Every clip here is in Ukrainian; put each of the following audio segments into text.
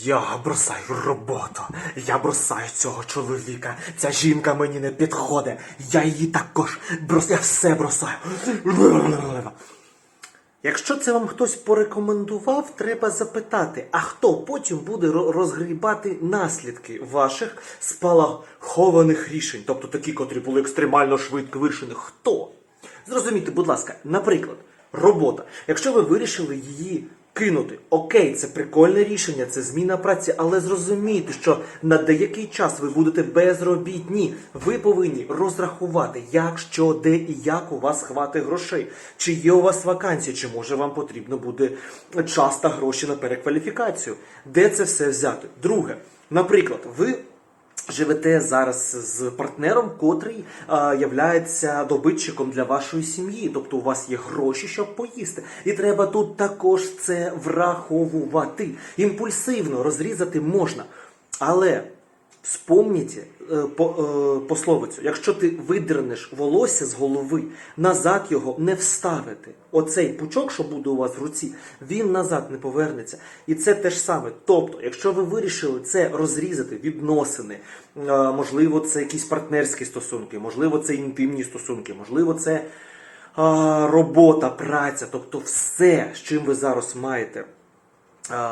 Я бросаю роботу. Я бросаю цього чоловіка. Ця жінка мені не підходить. Я її також бросаю. Я все бросаю. Якщо це вам хтось порекомендував, треба запитати, а хто потім буде розгрібати наслідки ваших спалахованих рішень, тобто такі, котрі були екстремально швидко вирішені. Хто? Зрозумійте, будь ласка, наприклад, робота. Якщо ви вирішили її кинути, окей, це прикольне рішення, це зміна праці, але зрозумійте, що на деякий час ви будете безробітні. Ви повинні розрахувати, як, що, де і як у вас хватить грошей. Чи є у вас вакансії, чи може вам потрібно буде час та гроші на перекваліфікацію. Де це все взяти? Друге, наприклад, ви живете зараз з партнером, котрий являється добитчиком для вашої сім'ї. Тобто у вас є гроші, щоб поїсти. І треба тут також це враховувати. Імпульсивно розрізати можна. Але Вспомніть е, е, пословицю, якщо ти видернеш волосся з голови, назад його не вставити. Оцей пучок, що буде у вас в руці, він назад не повернеться. І це те ж саме. Тобто, якщо ви вирішили це розрізати, відносини, е, можливо, це якісь партнерські стосунки, можливо, це інтимні стосунки, можливо, це робота, праця, тобто все, з чим ви зараз маєте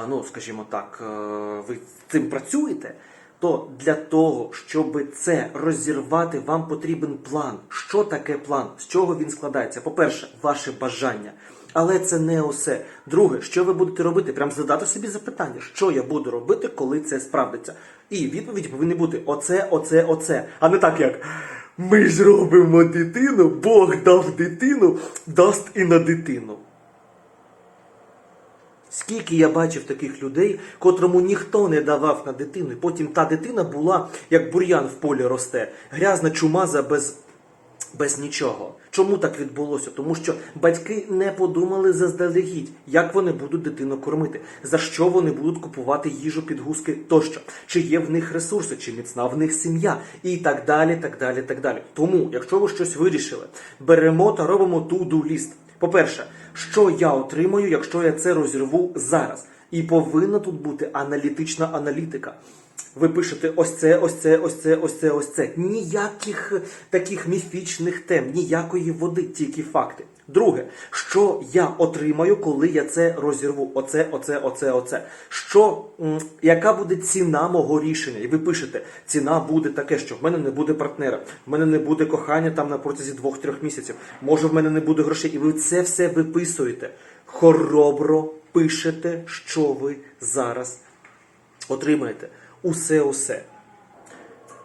ну, скажімо так, ви цим працюєте, то для того, щоб це розірвати, вам потрібен план. Що таке план? З чого він складається? По-перше, ваше бажання. Але це не усе. Друге, що ви будете робити? Прям задати собі запитання, що я буду робити, коли це справдиться. І відповідь повинні бути оце, оце, оце. А не так як ми зробимо дитину, Бог дав дитину, дасть і на дитину. Скільки я бачив таких людей, котрому ніхто не давав на дитину, і потім та дитина була як бур'ян в полі росте, грязна чумаза без, без нічого. Чому так відбулося? Тому що батьки не подумали заздалегідь, як вони будуть дитину кормити, за що вони будуть купувати їжу, підгузки тощо, чи є в них ресурси, чи міцна в них сім'я, і так далі, так далі, так далі. Тому, якщо ви щось вирішили, беремо та робимо ту-ду ліст. По-перше, що я отримаю, якщо я це розірву зараз? І повинна тут бути аналітична аналітика. Ви пишете ось це, ось це, ось це, ось це, ось це. Ніяких таких міфічних тем, ніякої води, тільки факти. Друге, що я отримаю, коли я це розірву? Оце, оце, оце, оце. Що, яка буде ціна мого рішення? І ви пишете, ціна буде таке, що в мене не буде партнера, в мене не буде кохання там на протязі двох-трьох місяців. Може, в мене не буде грошей. І ви це все виписуєте. Хоробро пишете, що ви зараз отримаєте. Усе-усе.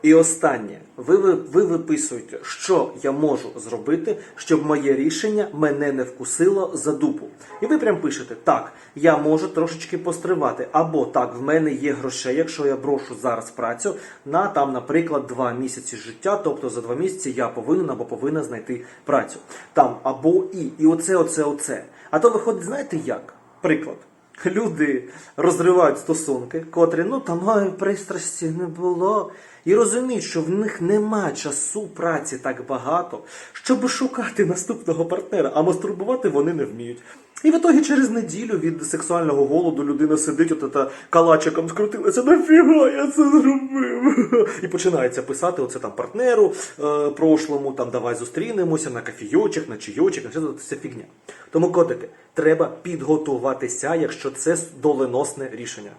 І останнє, ви, ви, ви виписуєте, що я можу зробити, щоб моє рішення мене не вкусило за дупу. І ви прям пишете, так, я можу трошечки постривати, або так, в мене є грошей, якщо я брошу зараз працю на там, наприклад, два місяці життя, тобто за два місяці я повинен або повинна знайти працю. Там або і. І оце, оце, оце. А то виходить, знаєте як? Приклад. Люди розривають стосунки, котрі ну там пристрасті не було. І розуміють, що в них нема часу праці так багато, щоб шукати наступного партнера, а мастурбувати вони не вміють. І в ітогі через неділю від сексуального голоду людина сидить от та калачиком скрутилася, нафіга я це зробив? І починається писати оце там партнеру е, прошлому, там давай зустрінемося на кофійочок, на чайочок, на все це фігня. Тому котики, треба підготуватися, якщо це доленосне рішення.